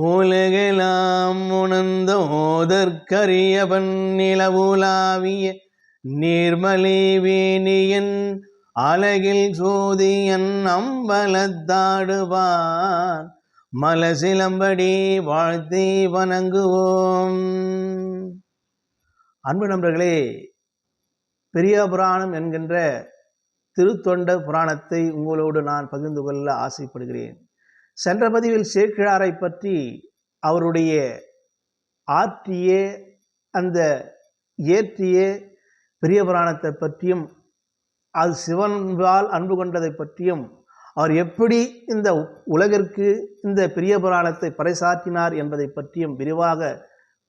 உலகெலாம் உணர்ந்தோதற்கரியவன் நிலவுலாவிய நீர்மலி அழகில் அலகில் சோதியன் அம்பலத்தாடுவான் மலசிலம்படி வாழ்த்தி வணங்குவோம். அன்பு நண்பர்களே பெரிய புராணம் என்கின்ற திருத்தொண்ட புராணத்தை உங்களோடு நான் பகிர்ந்து கொள்ள ஆசைப்படுகிறேன். சென்ற பதிவில் சேக்கிழாரை பற்றி அவருடைய ஆற்றிய அந்த இயற்றிய பெரிய புராணத்தை பற்றியும் அது சிவன்பால் அன்பு கொண்டதை பற்றியும் அவர் எப்படி இந்த உலகிற்கு இந்த பெரிய புராணத்தை பறைசாற்றினார் என்பதை பற்றியும் விரிவாக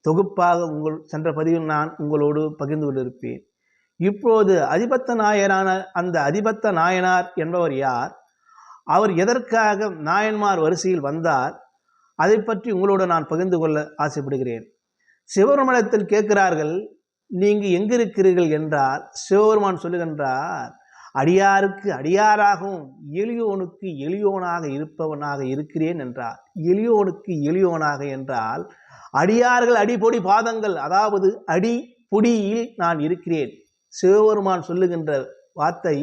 தொகுப்பாக உங்கள் சென்ற பதிவில் நான் உங்களோடு பகிர்ந்து கொண்டிருப்பேன். இப்போது அதிபத்த நாயனான அந்த அதிபத்த நாயனார் என்பவர் யார்? அவர் எதற்காக நாயன்மார் வரிசையில் வந்தார் அதை பற்றி உங்களோடு நான் பகிர்ந்து கொள்ள ஆசைப்படுகிறேன். சிவபெருமானத்தில் கேட்கிறார்கள் நீங்கள் எங்கிருக்கிறீர்கள் என்றால் சிவபெருமான் சொல்லுகின்றார் அடியாருக்கு அடியாராகவும் எளியோனுக்கு எளியோனாக இருப்பவனாக இருக்கிறேன் என்றார். எளியோனுக்கு எளியோனாக என்றால் அடியார்கள் அடிப்பொடி பாதங்கள் அதாவது அடி பொடியில் நான் இருக்கிறேன். சிவபெருமான் சொல்லுகின்ற வார்த்தை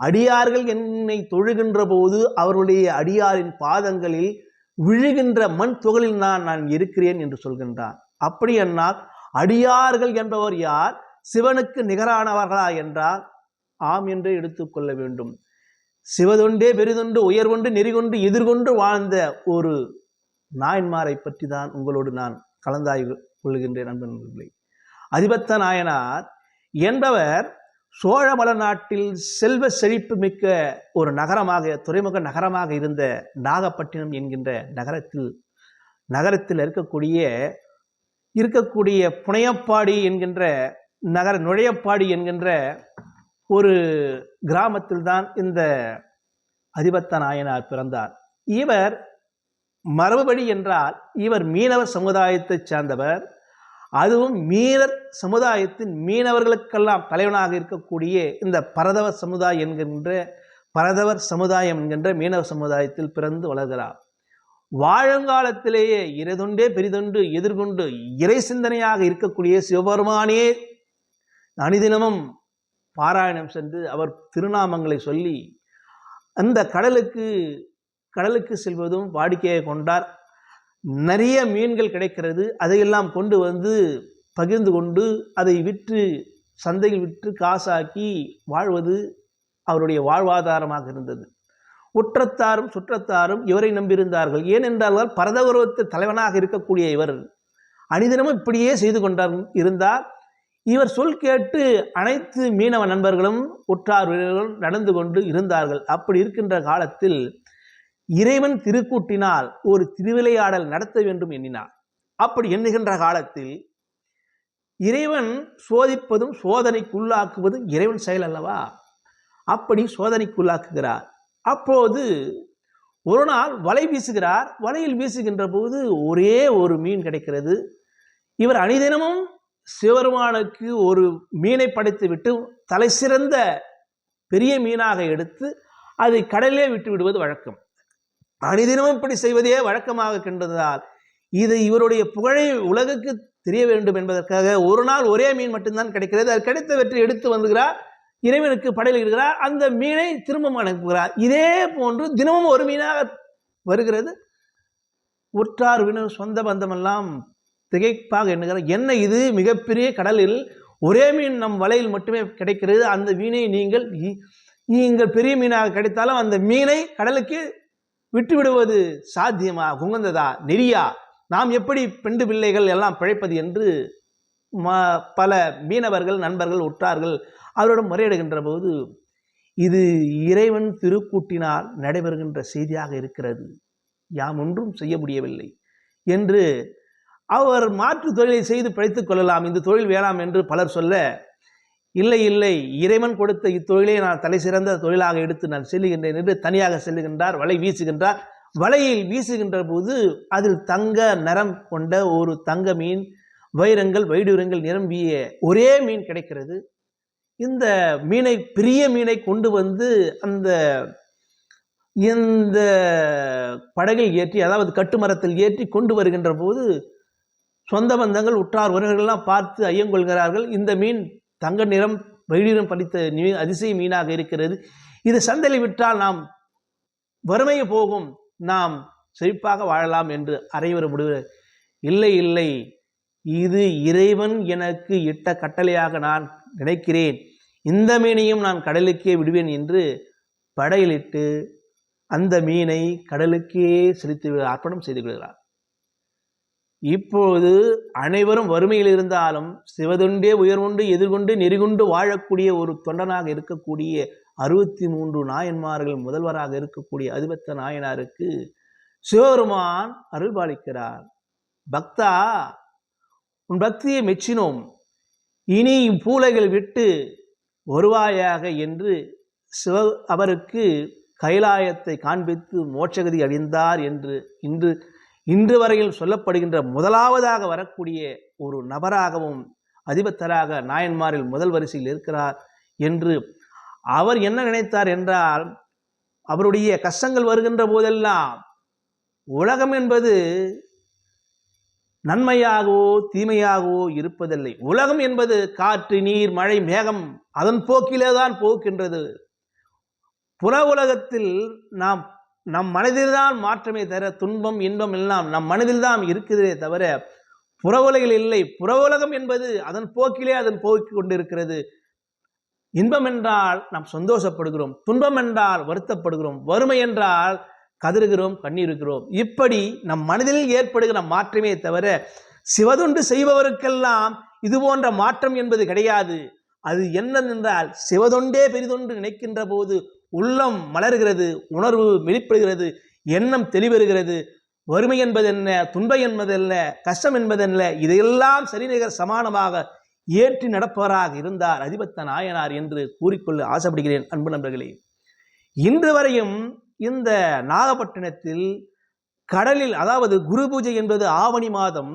அடியார்கள் என்னை தொழுகின்ற போது அவருடைய அடியாரின் பாதங்களில் விழுகின்ற மண் துகளில் நான் நான் இருக்கிறேன் என்று சொல்கின்றார். அப்படி என்னால் அடியார்கள் என்பவர் யார்? சிவனுக்கு நிகரானவர்களா என்றால் ஆம் என்று எடுத்துக்கொள்ள வேண்டும். சிவதொண்டே பெரிதொன்று உயர்கொண்டு நெறிகொண்டு எதிர்கொண்டு வாழ்ந்த ஒரு நாயன்மாரை பற்றி தான் உங்களோடு நான் கலந்தாய்வு கொள்கின்றேன் நண்பர்களே. அதிபத்த நாயனார் என்பவர் சோழமல நாட்டில் செல்வ செழிப்பு மிக்க ஒரு நகரமாக துறைமுக நகரமாக இருந்த நாகப்பட்டினம் என்கின்ற நகரத்தில் நகரத்தில் இருக்கக்கூடிய இருக்கக்கூடிய புனையப்பாடி என்கின்ற நகர நுழையப்பாடி என்கின்ற ஒரு கிராமத்தில் தான் இந்த அதிபத்த நாயனார் பிறந்தார். இவர் மரபுபடி என்றால் இவர் மீனவ சமுதாயத்தைச் சார்ந்தவர் அதுவும் மீனர் சமுதாயத்தின் மீனவர்களுக்கெல்லாம் தலைவனாக இருக்கக்கூடிய இந்த பரதவர் சமுதாயம் என்கின்ற பரதவர் சமுதாயம் என்கின்ற மீனவ சமுதாயத்தில் பிறந்து வளர்கிறார். வாழங்காலத்திலேயே இறைதொண்டே பெரிதொண்டு எதிர்கொண்டு இறை சிந்தனையாக இருக்கக்கூடிய சிவபெருமானே அணிதினமும் பாராயணம் சென்று அவர் திருநாமங்களை சொல்லி அந்த கடலுக்கு கடலுக்கு செல்வதும் வாடிக்கையை கொண்டார். நிறைய மீன்கள் கிடைக்கிறது. அதையெல்லாம் கொண்டு வந்து பகிர்ந்து கொண்டு அதை விற்று சந்தையில் விற்று காசாக்கி வாழ்வது அவருடைய வாழ்வாதாரமாக இருந்தது. உற்றத்தாரும் சுற்றத்தாரும் இவரை நம்பியிருந்தார்கள். ஏனென்றால் பரதகௌரவத்து தலைவனாக இருக்கக்கூடிய இவர் அனிதினமும் இப்படியே செய்து கொண்டார் இருந்தார். இவர் சொல் கேட்டு அனைத்து மீனவ நண்பர்களும் உற்றார் வீரர்களும் நடந்து கொண்டு இருந்தார்கள். அப்படி இருக்கின்ற காலத்தில் இறைவன் திருக்கூட்டினால் ஒரு திருவிளையாடல் நடத்த வேண்டும் எண்ணினார் அப்படி எண்ணுகின்ற காலத்தில் இறைவன் சோதிப்பதும் சோதனைக்குள்ளாக்குவதும் இறைவன் செயல் அல்லவா? அப்படி சோதனைக்குள்ளாக்குகிறார். அப்போது ஒரு நாள் வலை வீசுகிறார். வலையில் வீசுகின்ற போது ஒரே ஒரு மீன் கிடைக்கிறது. இவர் அணிதினமும் சிவருமானுக்கு ஒரு மீனை படைத்து விட்டு தலை சிறந்த பெரிய மீனாக எடுத்து அதை கடலிலே விட்டு விடுவது வழக்கம். அணிதினமும் இப்படி செய்வதே வழக்கமாக கின்றதால் இது இவருடைய புகழை உலகுக்கு தெரிய வேண்டும் என்பதற்காக ஒரு நாள் ஒரே மீன் மட்டும்தான் கிடைக்கிறது. அது கிடைத்த வெற்றி எடுத்து வந்துகிறார் இறைவனுக்கு படையிடுகிறார் அந்த மீனை திரும்ப அனுப்புகிறார். இதே போன்று தினமும் ஒரு மீனாக வருகிறது. உற்றார் வினர் சொந்த பந்தமெல்லாம் திகைப்பாக எண்ணுகிறார். என்ன இது? மிகப்பெரிய கடலில் ஒரே மீன் நம் வலையில் மட்டுமே கிடைக்கிறது. அந்த மீனை நீங்கள் நீங்கள் பெரிய மீனாக கிடைத்தாலும் அந்த மீனை கடலுக்கு விட்டுவிடுவது சாத்தியமா? குங்கந்ததா நெறியா? நாம் எப்படி பெண்டு பிள்ளைகள் எல்லாம் பிழைப்பது என்று ம பல மீனவர்கள் நண்பர்கள் உற்றார்கள் அவரிடம் முறையிடுகின்ற போது இது இறைவன் திருக்கூட்டினால் நடைபெறுகின்ற செய்தியாக இருக்கிறது. யாம் ஒன்றும் செய்ய முடியவில்லை என்று அவர் மாற்று தொழிலை செய்து பிழைத்துக் கொள்ளலாம். இந்த தொழில் வேளாம் என்று பலர் சொல்ல இல்லை இல்லை இறைவன் கொடுத்த இத்தொழிலை நான் தலை சிறந்த தொழிலாக எடுத்து நான் செல்லுகின்றேன் என்று தனியாக செல்லுகின்றார் வலை வீசுகின்றார். வலையில் வீசுகின்ற போது அதில் தங்க நிறம் கொண்ட ஒரு தங்க மீன் வைரங்கள் வைடூரங்கள் நிரம்பிய ஒரே மீன் கிடைக்கிறது. இந்த மீனை பெரிய மீனை கொண்டு வந்து அந்த இந்த படகில் ஏற்றி அதாவது கட்டுமரத்தில் ஏற்றி கொண்டு வருகின்ற போது சொந்த பந்தங்கள் உற்றார் உறவினர்கள்லாம் பார்த்து ஐயங்கொள்கிறார்கள் இந்த மீன் தங்க நிறம் வெயிலிடம் படித்த நீ அதிசய மீனாக இருக்கிறது. இது சந்தையில் விட்டால் நாம் வறுமையை போகும். நாம் செழிப்பாக வாழலாம் என்று அறைவர முடிவு. இல்லை இல்லை. இது இறைவன் எனக்கு இட்ட கட்டளையாக நான் நினைக்கிறேன். இந்த மீனையும் நான் கடலுக்கே விடுவேன் என்று படையிலிட்டு அந்த மீனை கடலுக்கே செலுத்தி அர்ப்பணம் செய்து விடுகிறார் இப்பொழுது அனைவரும் வறுமையில் இருந்தாலும் சிவதுண்டே உயர்வுண்டு எதிர்கொண்டு நெறிகொண்டு வாழக்கூடிய ஒரு தொண்டனாக இருக்கக்கூடிய அறுபத்தி மூன்று நாயன்மார்கள் முதல்வராக இருக்கக்கூடிய அதிபத்த நாயனாருக்கு சிவபெருமான் அருள்பாலிக்கிறார். பக்தா உன் பக்தியை மெச்சினோம். இனி பூலைகள் விட்டு வருவாயாக என்று சிவ அவருக்கு கைலாயத்தை காண்பித்து மோட்சகதி அடைந்தார் என்று இன்று இன்று வரையில் சொல்லப்படுகின்ற முதலாவதாக வரக்கூடிய ஒரு நபராகவும் அதிபத்தராக நாயன்மாரில் முதல் வரிசையில் இருக்கிறார் என்று அவர் என்ன நினைத்தார் என்றால் அவருடைய கஷ்டங்கள் வருகின்ற போதெல்லாம் உலகம் என்பது நன்மையாகவோ தீமையாகவோ இருப்பதில்லை. உலகம் என்பது காற்று நீர் மழை மேகம் அதன் போக்கிலே தான் போக்கின்றது. புற உலகத்தில் நாம் நம் மனதில்தான் மாற்றமே தவிர துன்பம் இன்பம் எல்லாம் நம் மனதில்தான் இருக்கிறதே தவிர புற உலகில் இல்லை. புறவுலகம் என்பது அதன் போக்கிலே அதன் போக்கி கொண்டிருக்கிறது. இன்பம் என்றால் நாம் சந்தோஷப்படுகிறோம் துன்பம் என்றால் வருத்தப்படுகிறோம் வறுமை என்றால் கதறுகிறோம் கண்ணீருக்கிறோம். இப்படி நம் மனதில் ஏற்படுகிற மாற்றமே தவிர சிவதொண்டு செய்பவருக்கெல்லாம் இது போன்ற மாற்றம் என்பது கிடையாது. அது என்னவென்றால் சிவதொண்டே பெரிதொன்று நினைக்கின்ற போது உள்ளம் மலர்கிறது உணர்வு வெளிப்படுகிறது எண்ணம் தெளிவருகிறது வறுமை என்பது என்ன துன்பம் என்பதல்ல கஷ்டம் என்பதல்ல இதையெல்லாம் சரிநிகர் சமானமாக ஏற்றி நடப்பவராக இருந்தார் அதிபத்த நாயனார் என்று கூறிக்கொள்ள ஆசைப்படுகிறேன் அன்பு நண்பர்களே. இன்று வரையும் இந்த நாகப்பட்டினத்தில் கடலில் அதாவது குரு பூஜை என்பது ஆவணி மாதம்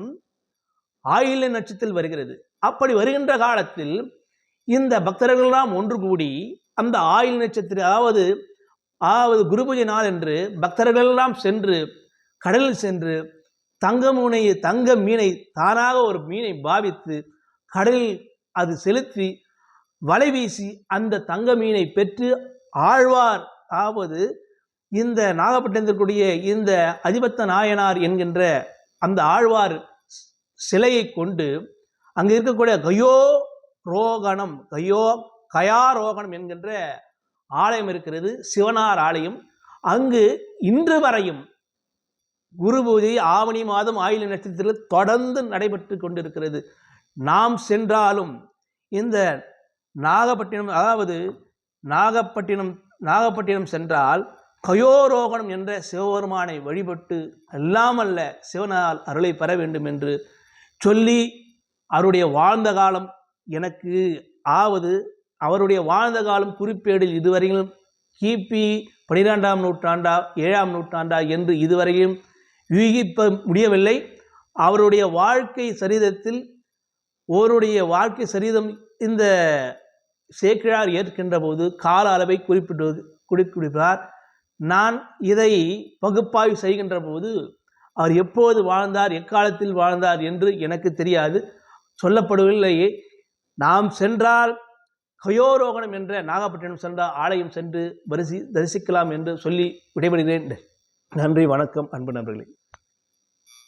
ஆயில நட்சத்திரத்தில் வருகிறது. அப்படி வருகின்ற காலத்தில் இந்த பக்தர்களெல்லாம் ஒன்று கூடி அந்த ஆயில் நட்சத்திரம் அதாவது அதாவது குருபூஜை நாள் என்று பக்தர்களெல்லாம் சென்று கடலில் சென்று தங்க தங்க மீனை தானாக ஒரு மீனை பாவித்து கடலில் அது செலுத்தி வலை வீசி அந்த தங்க மீனை பெற்று ஆழ்வார் ஆவது இந்த நாகப்பட்டினத்திற்குரிய இந்த அதிபத்த நாயனார் என்கின்ற அந்த ஆழ்வார் சிலையை கொண்டு அங்கே இருக்கக்கூடிய கயோ ரோகணம் கயோ கயாரோகணம் என்கின்ற ஆலயம் இருக்கிறது சிவனார் ஆலயம். அங்கு இன்று வரையும் குரு பூஜை ஆவணி மாதம் ஆயுள் நட்சத்திரத்தில் தொடர்ந்து நடைபெற்று கொண்டிருக்கிறது. நாம் சென்றாலும் இந்த நாகப்பட்டினம் அதாவது நாகப்பட்டினம் நாகப்பட்டினம் சென்றால் கயோரோகணம் என்ற சிவபெருமானை வழிபட்டு அல்லாமல்ல சிவனால் அருளை பெற வேண்டும் என்று சொல்லி அவருடைய வாழ்ந்த காலம் எனக்கு ஆவது அவருடைய வாழ்ந்த காலம் குறிப்பேடில் இதுவரையிலும் கிபி பனிரெண்டாம் நூற்றாண்டா ஏழாம் நூற்றாண்டா என்று இதுவரையும் யூகிப்ப முடியவில்லை. அவருடைய வாழ்க்கை சரிதத்தில் ஓருடைய வாழ்க்கை சரிதம் இந்த சேக்கிழார் ஏற்கின்ற போது கால அளவை குறிப்பிட்டு குறிப்பிடுகிறார். நான் இதை பகுப்பாய்வு செய்கின்ற போது அவர் எப்போது வாழ்ந்தார் எக்காலத்தில் வாழ்ந்தார் என்று எனக்கு தெரியாது. சொல்லப்படவில்லையே நாம் சென்றால் ஹயோரோகணம் என்ற நாகப்பட்டினம் சென்ற ஆலயம் சென்று வரிசி தரிசிக்கலாம் என்று சொல்லி விடைபெறுகிறேன். நன்றி வணக்கம் அன்பு நண்பர்களே.